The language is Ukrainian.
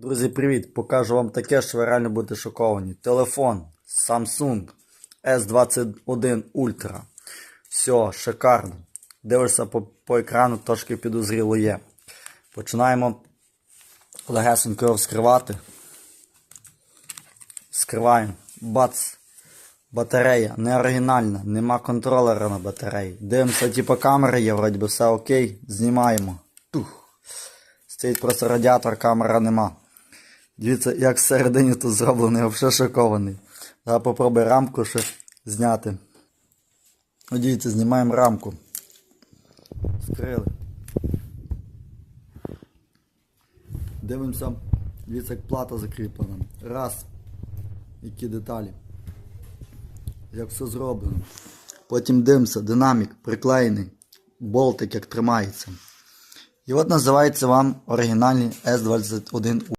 Друзі, привіт! Покажу вам таке, що ви реально будете шоковані. Телефон Samsung S21 Ultra. Все, шикарно. Дивишся по, по екрану, трошки підозріло є. Починаємо легесенько його вскривати. Скриваємо. Бац. Батарея не оригінальна, нема контролера на батареї. Дивимося, типу камери є, вроді би все окей. Знімаємо. Тух. Стоїть просто радіатор, камера нема. Дивіться, як всередині тут зроблено, я взагалі шокований. Зараз попробую рамку ще зняти. Дивіться, знімаємо рамку. Скрили. Дивимося, дивіться, як плата закріплена. Раз. Які деталі. Як все зроблено. Потім дивимося, динамік приклеєний, болтик як тримається. І от називається вам оригінальний S21